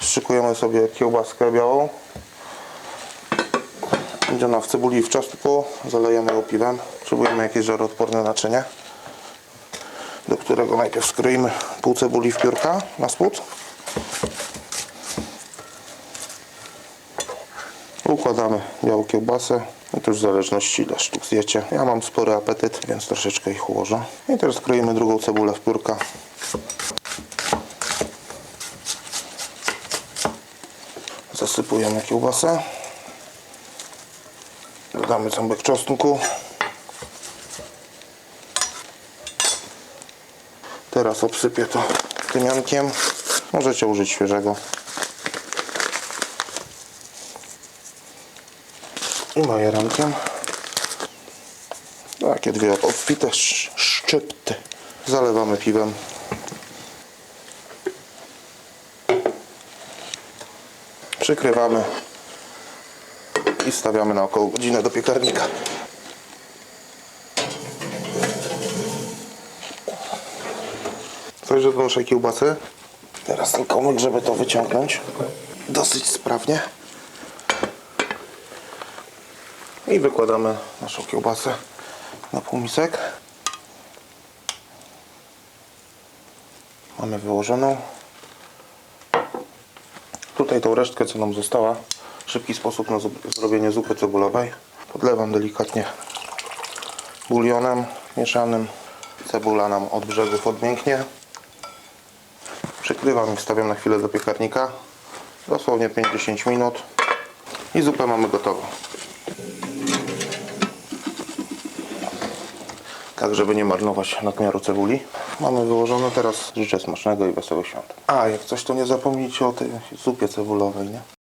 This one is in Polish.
szykujemy sobie kiełbaskę białą. Będzie ona w cebuli i w czosnku. Zalejemy ją piwem. Potrzebujemy jakieś żaroodporne naczynie, do którego najpierw skroimy pół cebuli w piórka na spód. Układamy białą kiełbasę. I to już w zależności ile sztuk zjecie. Ja mam spory apetyt, więc troszeczkę ich ułożę. I teraz kroimy drugą cebulę w piórka. Zasypujemy kiełbasę. Dodamy ząbek czosnku. Teraz obsypię to tymiankiem. Możecie użyć świeżego. I majerankiem. Takie dwie obfite sz- szczypty. Zalewamy piwem. Przykrywamy i stawiamy na około godzinę do piekarnika. Także do naszej kiełbasy. Teraz tylko myk, żeby to wyciągnąć. Dosyć sprawnie. I wykładamy naszą kiełbasę na półmisek. Mamy wyłożoną. Tutaj tą resztkę, co nam została, szybki sposób na zrobienie zupy cebulowej. Podlewam delikatnie bulionem mieszanym. Cebula nam od brzegów odmięknie. Przykrywam i wstawiam na chwilę do piekarnika. Dosłownie 5-10 minut. I zupę mamy gotową. Tak, żeby nie marnować nadmiaru cebuli. Mamy wyłożone teraz. Życzę smacznego i wesołych świąt. A, jak coś to nie zapomnijcie o tej zupie cebulowej, nie?